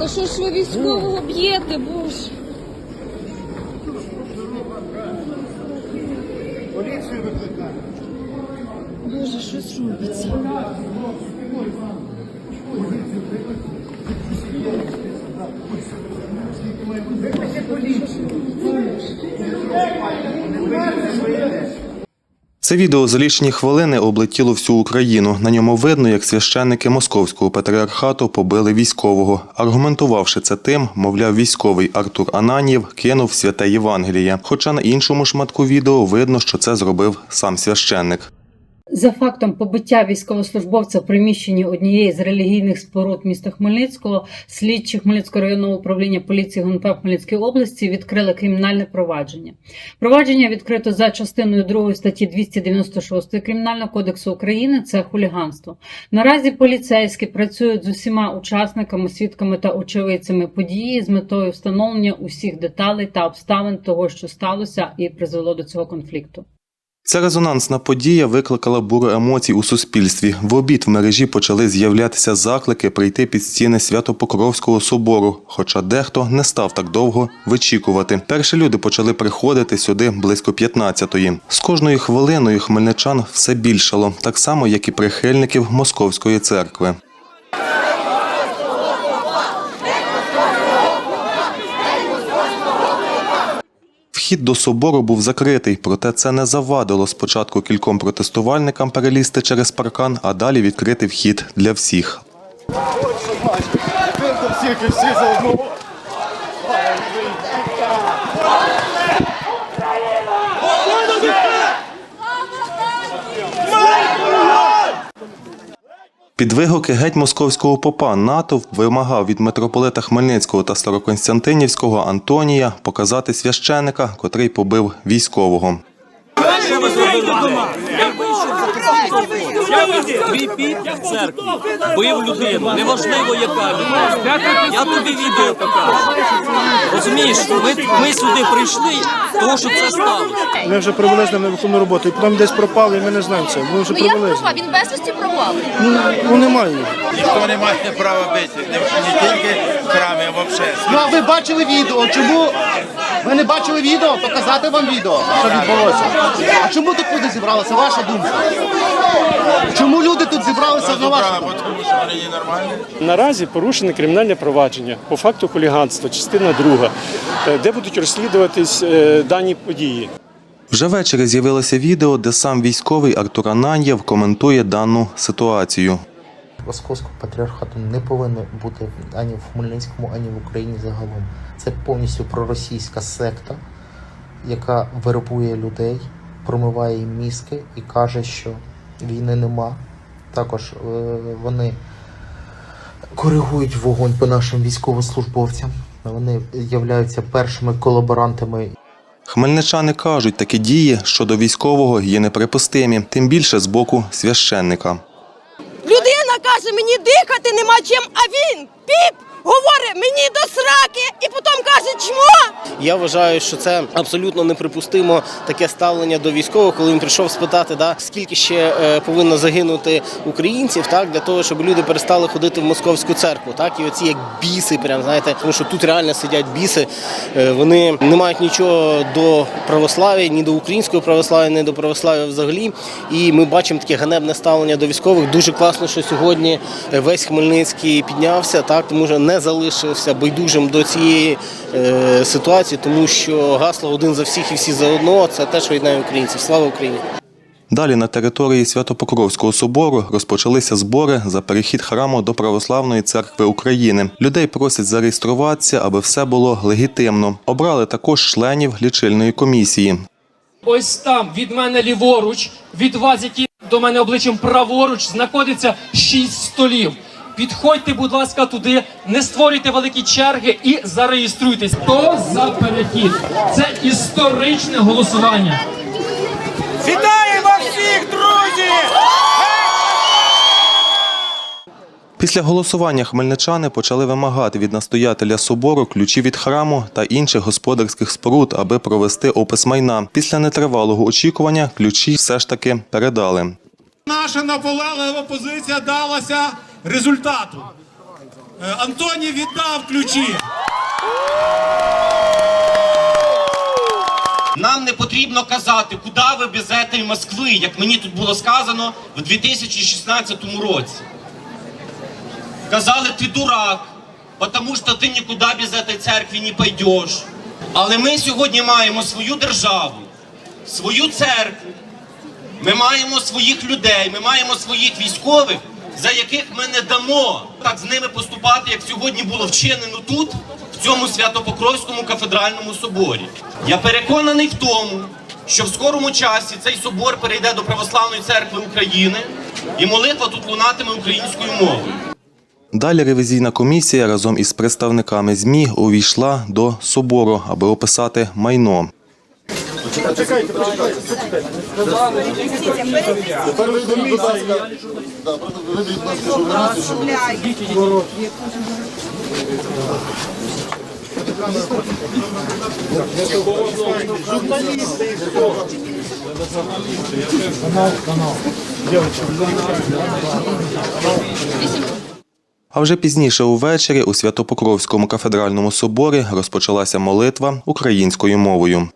Та що ж ви військового б'єте, боже? Поліцію викликати. Боже, щось робиться. Це відео за лічені хвилини облетіло всю Україну. На ньому видно, як священники московського патріархату побили військового, аргументувавши це тим, мовляв, військовий Артур Ананів кинув святе Євангеліє. Хоча на іншому шматку відео видно, що це зробив сам священник. За фактом побиття військовослужбовця в приміщенні однієї з релігійних споруд міста Хмельницького, слідчі Хмельницького районного управління поліції ГУНП в Хмельницькій області відкрили кримінальне провадження. Провадження відкрито за частиною 2 статті 296 Кримінального кодексу України. Це хуліганство. Наразі поліцейські працюють з усіма учасниками, свідками та очевидцями події з метою встановлення усіх деталей та обставин того, що сталося, і призвело до цього конфлікту. Ця резонансна подія викликала буру емоцій у суспільстві. В обід в мережі почали з'являтися заклики прийти під стіни Свято-Покровського собору, хоча дехто не став так довго вичікувати. Перші люди почали приходити сюди близько 15-ї. З кожною хвилиною хмельничан все більшало, так само як і прихильників Московської церкви. Вхід до собору був закритий, проте це не завадило спочатку кільком протестувальникам перелізти через паркан, а далі відкрити вхід для всіх. Всіх і всі за одного. Під вигуки геть московського попа натовп вимагав від митрополита Хмельницького та Староконстантинівського Антонія показати священика, котрий побив військового. Твій піп в церкві бив людину, неважливо яка людина. Я тобі відео покажу. Розумієш, ми, ми сюди прийшли, тому що це сталося. Ми вже привели з ним на виконну роботу. І потім десь пропали, і ми не знаємо це. Ми вже Ну як привели. з ним. пропав? Він безвісті пропав. Ну, ну немає. Ніхто не має права бити, не, не тільки в храмі, а взагалі. Ну а ви бачили відео? Чому ви не бачили відео? Показати вам відео, що відбулося. А чому тут люди зібралися? Ваша думка? Чому люди тут зібралися на вашу думку? тому що вони є нормальні. Наразі порушене кримінальне провадження по факту хуліганства, частина друга, е, де будуть розслідуватись е, дані події. Вже ввечері з'явилося відео, де сам військовий Артур Ананьєв коментує дану ситуацію. Московського патріархату не повинно бути ані в Хмельницькому, ані в Україні загалом. Це повністю проросійська секта, яка вербує людей, промиває їм мізки і каже, що війни нема. Також е, вони коригують вогонь по нашим військовослужбовцям. Вони являються першими колаборантами Хмельничани кажуть, такі дії щодо військового є неприпустимі, тим більше з боку священника. Людина каже, мені дихати нема чим, а він піп говорить мені до сраки і потім каже, чмо. Я вважаю, що це абсолютно неприпустимо таке ставлення до військових, коли він прийшов спитати, да, скільки ще е, повинно загинути українців, так для того, щоб люди перестали ходити в московську церкву. Так і оці як біси, прям знаєте, тому що тут реально сидять біси. е, вони не мають нічого до православ'я, ні до українського православ'я, ні до православ'я взагалі. І ми бачимо таке ганебне ставлення до військових. Дуже класно, що сьогодні е, весь Хмельницький піднявся, так тому що не залишився байдужим до цієї е, ситуації, тому що гасло один за всіх і всі за одного це те, що єднає українців. Слава Україні! Далі на території Свято-Покровського собору розпочалися збори за перехід храму до Православної церкви України. Людей просять зареєструватися, аби все було легітимно. Обрали також членів лічильної комісії. Ось там від мене ліворуч, від вас, які до мене обличчям праворуч, знаходиться шість столів. Підходьте, будь ласка, туди, не створюйте великі черги і зареєструйтесь. Хто за перехід? Це історичне голосування. Вітаємо всіх, друзі! Після голосування хмельничани почали вимагати від настоятеля собору ключі від храму та інших господарських споруд, аби провести опис майна. Після нетривалого очікування ключі все ж таки передали. Наша наполеглива позиція далася результату. Антонів віддав ключі. Нам не потрібно казати, куди ви без цієї Москви, як мені тут було сказано в 2016 році. Казали, ти дурак, тому що ти нікуди без цієї церкви не пойдеш. Але ми сьогодні маємо свою державу, свою церкву, ми маємо своїх людей, ми маємо своїх військових, за яких ми не дамо так з ними поступати, як сьогодні було вчинено тут, в цьому Святопокровському кафедральному соборі. Я переконаний в тому, що в скорому часі цей собор перейде до Православної церкви України і молитва тут лунатиме українською мовою. Далі ревізійна комісія разом із представниками ЗМІ увійшла до собору, аби описати майно. А вже пізніше увечері у Святопокровському кафедральному соборі розпочалася молитва українською мовою.